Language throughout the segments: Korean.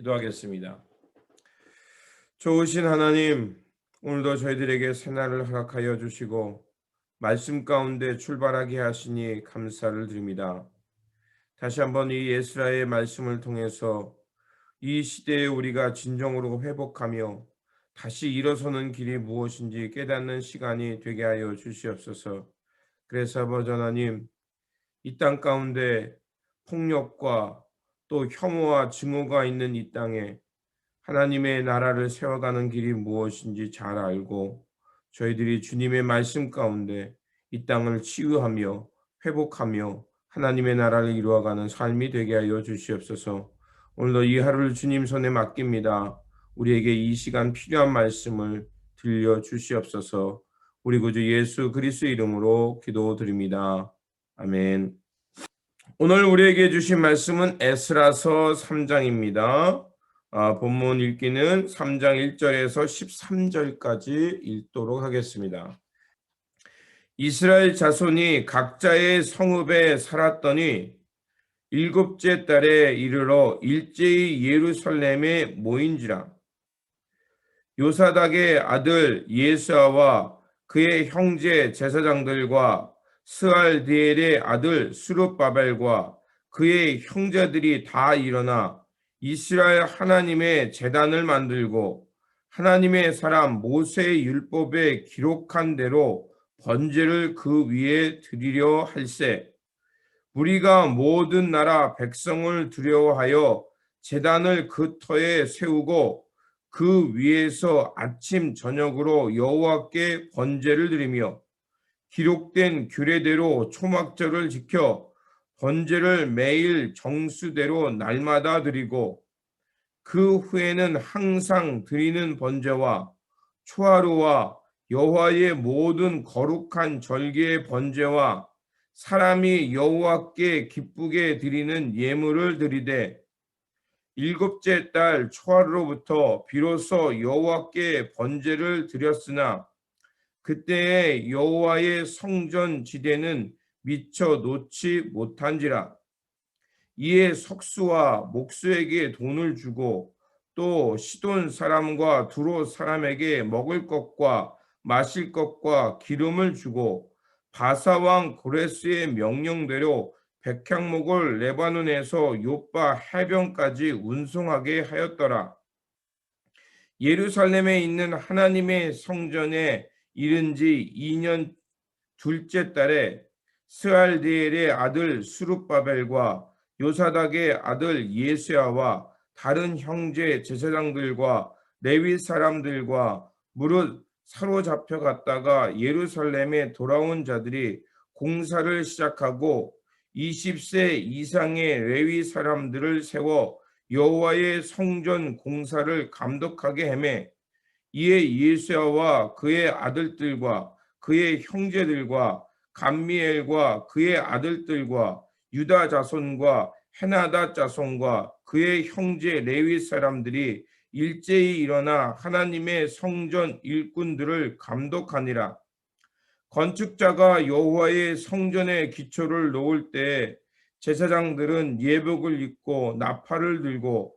기도하겠습니다. 좋으신 하나님, 오늘도 저희들에게 새날을 허락하여 주시고 말씀 가운데 출발하게 하시니 감사를 드립니다. 다시 한번 이 예스라의 말씀을 통해서 이 시대에 우리가 진정으로 회복하며 다시 일어서는 길이 무엇인지 깨닫는 시간이 되게 하여 주시옵소서. 그래서 아버지 하나님, 이 땅 가운데 폭력과 또 혐오와 증오가 있는 이 땅에 하나님의 나라를 세워가는 길이 무엇인지 잘 알고 저희들이 주님의 말씀 가운데 이 땅을 치유하며 회복하며 하나님의 나라를 이루어가는 삶이 되게 하여 주시옵소서. 오늘도 이 하루를 주님 손에 맡깁니다. 우리에게 이 시간 필요한 말씀을 들려 주시옵소서. 우리 구주 예수 그리스도 이름으로 기도드립니다. 아멘. 오늘 우리에게 주신 말씀은 에스라서 3장입니다. 아, 본문 읽기는 3장 1절에서 13절까지 읽도록 하겠습니다. 이스라엘 자손이 각자의 성읍에 살았더니 일곱째 달에 이르러 일제히 예루살렘에 모인지라 요사닥의 아들 예수아와 그의 형제 제사장들과 스알디엘의 아들 수르바벨과 그의 형제들이 다 일어나 이스라엘 하나님의 재단을 만들고 하나님의 사람 모세의 율법에 기록한 대로 번제를 그 위에 드리려 할세. 우리가 모든 나라 백성을 두려워하여 재단을 그 터에 세우고 그 위에서 아침 저녁으로 여호와께 번제를 드리며 기록된 규례대로 초막절을 지켜 번제를 매일 정수대로 날마다 드리고 그 후에는 항상 드리는 번제와 초하루와 여호와의 모든 거룩한 절개의 번제와 사람이 여호와께 기쁘게 드리는 예물을 드리되 일곱째 달 초하루로부터 비로소 여호와께 번제를 드렸으나 그때의 여호와의 성전 지대는 미처 놓지 못한지라 이에 석수와 목수에게 돈을 주고 또 시돈 사람과 두로 사람에게 먹을 것과 마실 것과 기름을 주고 바사왕 고레스의 명령대로 백향목을 레바논에서 요빠 해변까지 운송하게 하였더라. 예루살렘에 있는 하나님의 성전에 이른 지 2년 둘째 달에 스알디엘의 아들 수룹바벨과 요사닥의 아들 예수야와 다른 형제 제사장들과 레위 사람들과 무릇 사로잡혀 갔다가 예루살렘에 돌아온 자들이 공사를 시작하고 20세 이상의 레위 사람들을 세워 여호와의 성전 공사를 감독하게 헤매 이에 예수야와 그의 아들들과 그의 형제들과 감미엘과 그의 아들들과 유다 자손과 헤나다 자손과 그의 형제 레위 사람들이 일제히 일어나 하나님의 성전 일꾼들을 감독하니라. 건축자가 여호와의 성전의 기초를 놓을 때 제사장들은 예복을 입고 나팔을 들고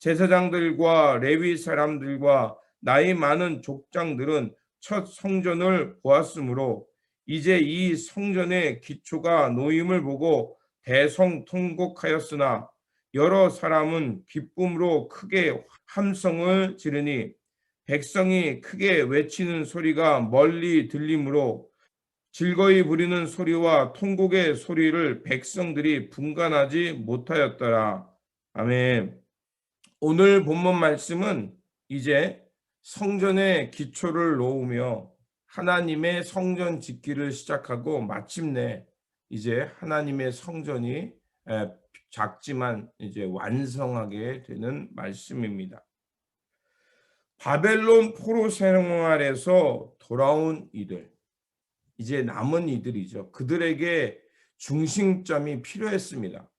제사장들과 레위 사람들과 나이 많은 족장들은 첫 성전을 보았으므로 이제 이 성전의 기초가 놓임을 보고 대성통곡하였으나 여러 사람은 기쁨으로 크게 함성을 지르니 백성이 크게 외치는 소리가 멀리 들리므로 즐거이 부리는 소리와 통곡의 소리를 백성들이 분간하지 못하였더라. 아멘. 오늘 본문 말씀은 이제 성전의 기초를 놓으며 하나님의 성전 짓기를 시작하고 마침내 이제 하나님의 성전이 작지만 이제 완성하게 되는 말씀입니다. 바벨론 포로 생활에서 돌아온 이들, 이제 남은 이들이죠. 그들에게 중심점이 필요했습니다.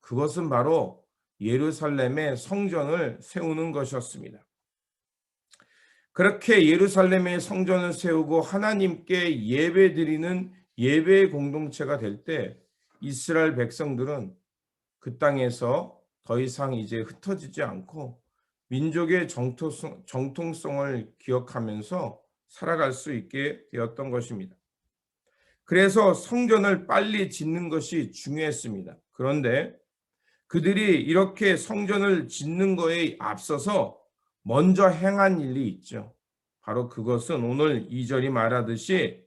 그것은 바로 예루살렘의 성전을 세우는 것이었습니다. 그렇게 예루살렘의 성전을 세우고 하나님께 예배 드리는 예배 공동체가 될 때 이스라엘 백성들은 그 땅에서 더 이상 이제 흩어지지 않고 민족의 정통성, 정통성을 기억하면서 살아갈 수 있게 되었던 것입니다. 그래서 성전을 빨리 짓는 것이 중요했습니다. 그런데 그들이 이렇게 성전을 짓는 거에 앞서서 먼저 행한 일이 있죠. 바로 그것은 오늘 2절이 말하듯이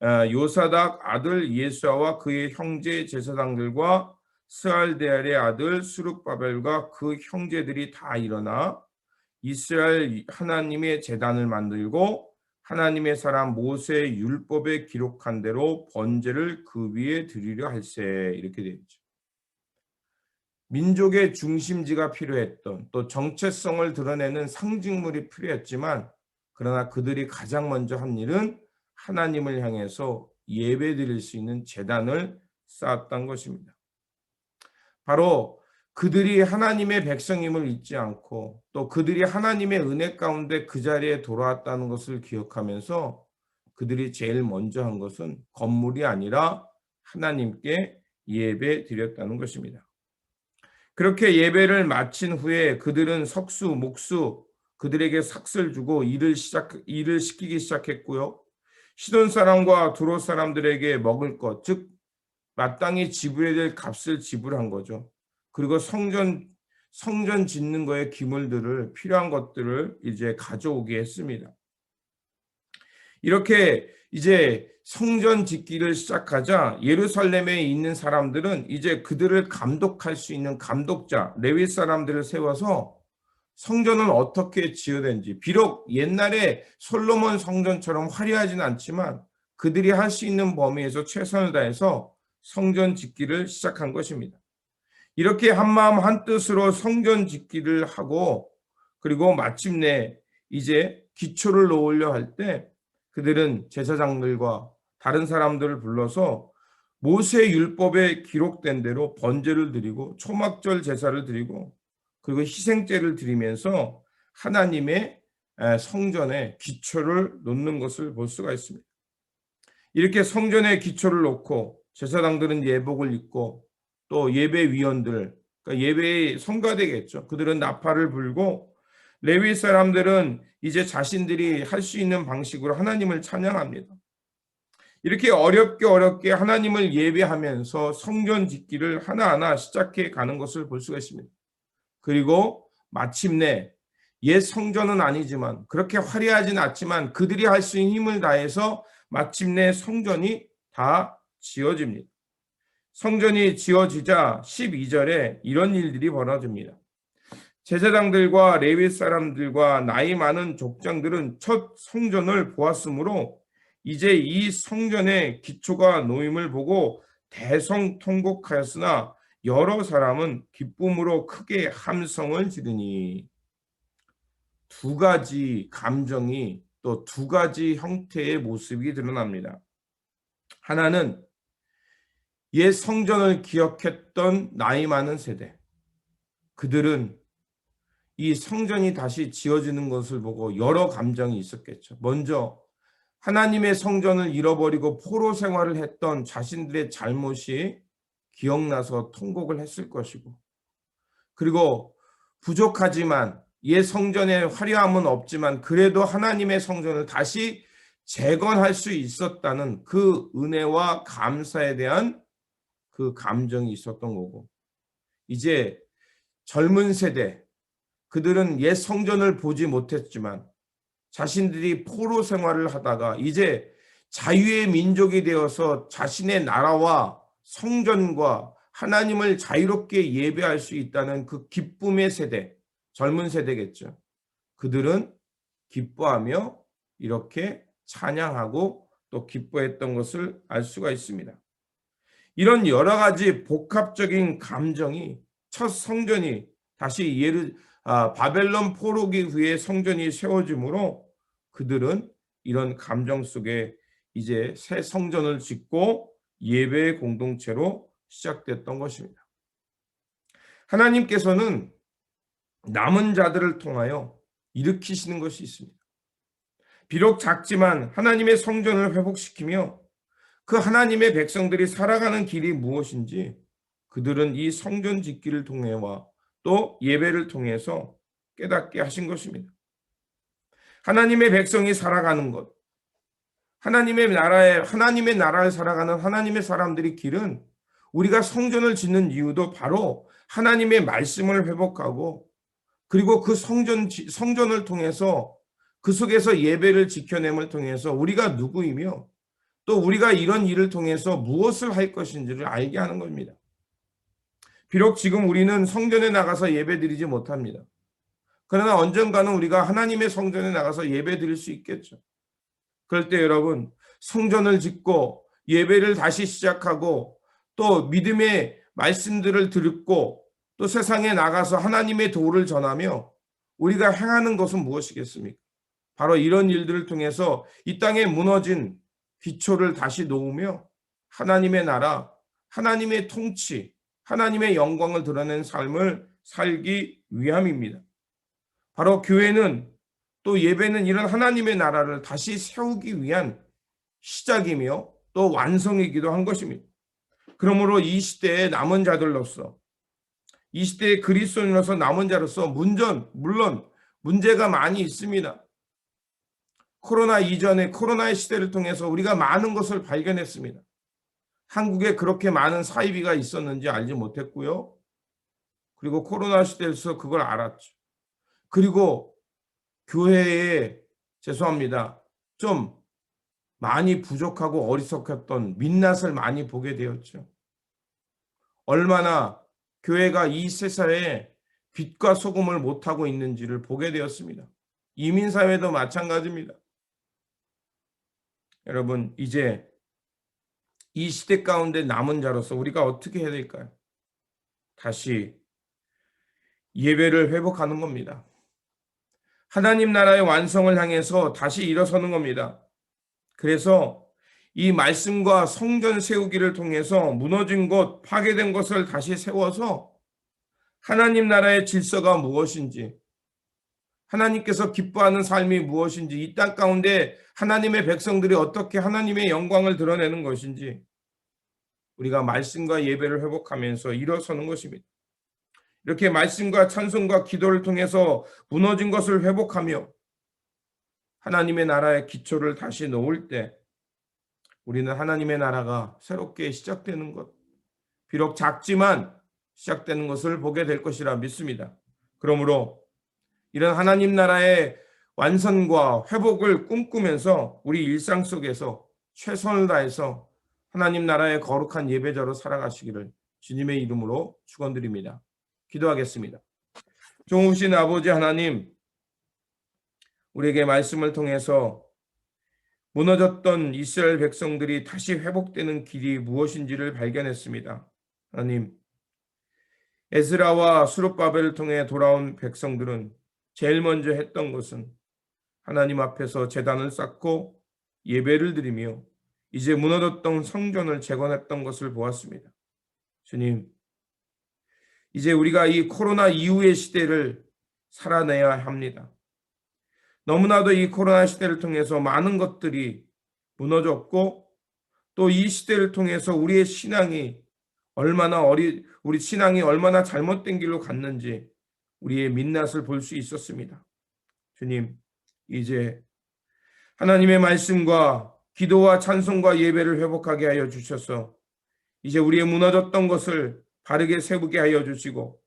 어, 요사닥 아들 예수아와 그의 형제 제사장들과 스알데알의 아들 수룩바벨과 그 형제들이 다 일어나 이스라엘 하나님의 제단을 만들고 하나님의 사람 모세 율법에 기록한 대로 번제를 그 위에 드리려 할세 이렇게 되어 있죠. 민족의 중심지가 필요했던 또 정체성을 드러내는 상징물이 필요했지만 그러나 그들이 가장 먼저 한 일은 하나님을 향해서 예배 드릴 수 있는 재단을 쌓았던 것입니다. 바로 그들이 하나님의 백성임을 잊지 않고 또 그들이 하나님의 은혜 가운데 그 자리에 돌아왔다는 것을 기억하면서 그들이 제일 먼저 한 것은 건물이 아니라 하나님께 예배 드렸다는 것입니다. 그렇게 예배를 마친 후에 그들은 석수, 목수, 그들에게 삭슬 주고 일을 시작 일을 시키기 시작했고요. 시돈 사람과 두로 사람들에게 먹을 것, 즉 마땅히 지불해야 될 값을 지불한 거죠. 그리고 성전 성전 짓는 거에 기물들을 필요한 것들을 이제 가져오게 했습니다. 이렇게 이제 성전 짓기를 시작하자 예루살렘에 있는 사람들은 이제 그들을 감독할 수 있는 감독자 레위 사람들을 세워서 성전은 어떻게 지어된지 비록 옛날에 솔로몬 성전처럼 화려하진 않지만 그들이 할 수 있는 범위에서 최선을 다해서 성전 짓기를 시작한 것입니다. 이렇게 한마음 한뜻으로 성전 짓기를 하고 그리고 마침내 이제 기초를 놓으려 할 때 그들은 제사장들과 다른 사람들을 불러서 모세 율법에 기록된 대로 번제를 드리고 초막절 제사를 드리고 그리고 희생제를 드리면서 하나님의 성전에 기초를 놓는 것을 볼 수가 있습니다. 이렇게 성전에 기초를 놓고 제사장들은 예복을 입고 또 예배위원들 그러니까 예배의 성가되겠죠. 그들은 나팔을 불고 레위 사람들은 이제 자신들이 할 수 있는 방식으로 하나님을 찬양합니다. 이렇게 어렵게 어렵게 하나님을 예배하면서 성전 짓기를 하나하나 시작해 가는 것을 볼 수가 있습니다. 그리고 마침내 옛 성전은 아니지만 그렇게 화려하진 않지만 그들이 할 수 있는 힘을 다해서 마침내 성전이 다 지어집니다. 성전이 지어지자 12절에 이런 일들이 벌어집니다. 제사장들과 레위 사람들과 나이 많은 족장들은 첫 성전을 보았으므로 이제 이 성전의 기초가 놓임을 보고 대성통곡하였으나 여러 사람은 기쁨으로 크게 함성을 지르니 두 가지 감정이 또 두 가지 형태의 모습이 드러납니다. 하나는 옛 성전을 기억했던 나이 많은 세대. 그들은 이 성전이 다시 지어지는 것을 보고 여러 감정이 있었겠죠. 먼저 하나님의 성전을 잃어버리고 포로 생활을 했던 자신들의 잘못이 기억나서 통곡을 했을 것이고 그리고 부족하지만 옛 성전의 화려함은 없지만 그래도 하나님의 성전을 다시 재건할 수 있었다는 그 은혜와 감사에 대한 그 감정이 있었던 거고 이제 젊은 세대 그들은 옛 성전을 보지 못했지만 자신들이 포로 생활을 하다가 이제 자유의 민족이 되어서 자신의 나라와 성전과 하나님을 자유롭게 예배할 수 있다는 그 기쁨의 세대, 젊은 세대겠죠. 그들은 기뻐하며 이렇게 찬양하고 또 기뻐했던 것을 알 수가 있습니다. 이런 여러 가지 복합적인 감정이 첫 성전이 다시 예르 아, 바벨론 포로기 후에 성전이 세워지므로 그들은 이런 감정 속에 이제 새 성전을 짓고 예배 공동체로 시작됐던 것입니다. 하나님께서는 남은 자들을 통하여 일으키시는 것이 있습니다. 비록 작지만 하나님의 성전을 회복시키며 그 하나님의 백성들이 살아가는 길이 무엇인지 그들은 이 성전 짓기를 통해와 또 예배를 통해서 깨닫게 하신 것입니다. 하나님의 백성이 살아가는 것, 하나님의 나라에 하나님의 나라를 살아가는 하나님의 사람들이 길은 우리가 성전을 짓는 이유도 바로 하나님의 말씀을 회복하고 그리고 그 성전 성전을 통해서 그 속에서 예배를 지켜냄을 통해서 우리가 누구이며 또 우리가 이런 일을 통해서 무엇을 할 것인지를 알게 하는 겁니다. 비록 지금 우리는 성전에 나가서 예배 드리지 못합니다. 그러나 언젠가는 우리가 하나님의 성전에 나가서 예배 드릴 수 있겠죠. 그럴 때 여러분, 성전을 짓고 예배를 다시 시작하고 또 믿음의 말씀들을 듣고 또 세상에 나가서 하나님의 도를 전하며 우리가 행하는 것은 무엇이겠습니까? 바로 이런 일들을 통해서 이 땅에 무너진 기초를 다시 놓으며 하나님의 나라, 하나님의 통치, 하나님의 영광을 드러낸 삶을 살기 위함입니다. 바로 교회는 또 예배는 이런 하나님의 나라를 다시 세우기 위한 시작이며 또 완성이기도 한 것입니다. 그러므로 이 시대의 남은 자들로서 이 시대의 그리스도인으로서 남은 자로서 문전 물론 문제가 많이 있습니다. 코로나 이전에 코로나의 시대를 통해서 우리가 많은 것을 발견했습니다. 한국에 그렇게 많은 사이비가 있었는지 알지 못했고요. 그리고 코로나 시대에서 그걸 알았죠. 그리고 교회에 죄송합니다. 좀 많이 부족하고 어리석었던 민낯을 많이 보게 되었죠. 얼마나 교회가 이 세상에 빛과 소금을 못하고 있는지를 보게 되었습니다. 이민사회도 마찬가지입니다. 여러분, 이제 이 시대 가운데 남은 자로서 우리가 어떻게 해야 될까요? 다시 예배를 회복하는 겁니다. 하나님 나라의 완성을 향해서 다시 일어서는 겁니다. 그래서 이 말씀과 성전 세우기를 통해서 무너진 것, 파괴된 것을 다시 세워서 하나님 나라의 질서가 무엇인지, 하나님께서 기뻐하는 삶이 무엇인지, 이 땅 가운데 하나님의 백성들이 어떻게 하나님의 영광을 드러내는 것인지, 우리가 말씀과 예배를 회복하면서 일어서는 것입니다. 이렇게 말씀과 찬송과 기도를 통해서 무너진 것을 회복하며 하나님의 나라의 기초를 다시 놓을 때 우리는 하나님의 나라가 새롭게 시작되는 것, 비록 작지만 시작되는 것을 보게 될 것이라 믿습니다. 그러므로 이런 하나님 나라의 완성과 회복을 꿈꾸면서 우리 일상 속에서 최선을 다해서 하나님 나라의 거룩한 예배자로 살아가시기를 주님의 이름으로 축원드립니다. 기도하겠습니다. 종우신 아버지 하나님, 우리에게 말씀을 통해서 무너졌던 이스라엘 백성들이 다시 회복되는 길이 무엇인지를 발견했습니다. 하나님, 에스라와 수룹바벨을 통해 돌아온 백성들은 제일 먼저 했던 것은 하나님 앞에서 재단을 쌓고 예배를 드리며 이제 무너졌던 성전을 재건했던 것을 보았습니다. 주님, 이제 우리가 이 코로나 이후의 시대를 살아내야 합니다. 너무나도 이 코로나 시대를 통해서 많은 것들이 무너졌고 또 이 시대를 통해서 우리의 신앙이 얼마나 어리 우리 신앙이 얼마나 잘못된 길로 갔는지 우리의 민낯을 볼 수 있었습니다. 주님, 이제 하나님의 말씀과 기도와 찬송과 예배를 회복하게 하여 주셔서 이제 우리의 무너졌던 것을 바르게 세우게 하여 주시고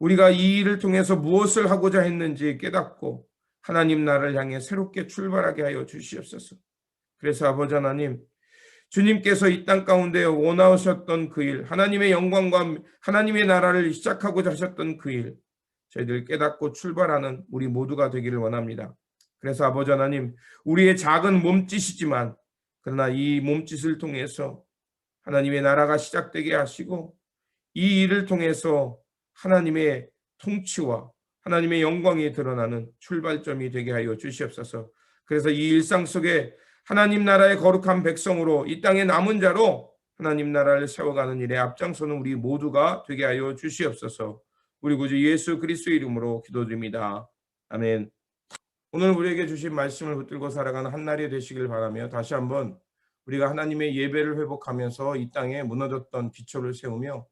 우리가 이 일을 통해서 무엇을 하고자 했는지 깨닫고 하나님 나라를 향해 새롭게 출발하게 하여 주시옵소서. 그래서 아버지 하나님 주님께서 이 땅 가운데 원하셨던 그 일, 하나님의 영광과 하나님의 나라를 시작하고자 하셨던 그 일, 저희들 깨닫고 출발하는 우리 모두가 되기를 원합니다. 그래서 아버지 하나님, 우리의 작은 몸짓이지만, 그러나 이 몸짓을 통해서 하나님의 나라가 시작되게 하시고 이 일을 통해서 하나님의 통치와 하나님의 영광이 드러나는 출발점이 되게 하여 주시옵소서. 그래서 이 일상 속에 하나님 나라의 거룩한 백성으로 이 땅의 남은 자로 하나님 나라를 세워가는 일에 앞장서는 우리 모두가 되게 하여 주시옵소서. 우리 구주 예수 그리스도의 이름으로 기도드립니다. 아멘. 오늘 우리에게 주신 말씀을 붙들고 살아가는 한 날이 되시길 바라며 다시 한번 우리가 하나님의 예배를 회복하면서 이 땅에 무너졌던 기초를 세우며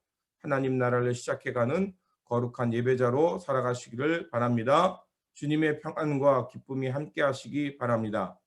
하나님 나라를 시작해가는 거룩한 예배자로 살아가시기를 바랍니다. 주님의 평안과 기쁨이 함께 하시기 바랍니다.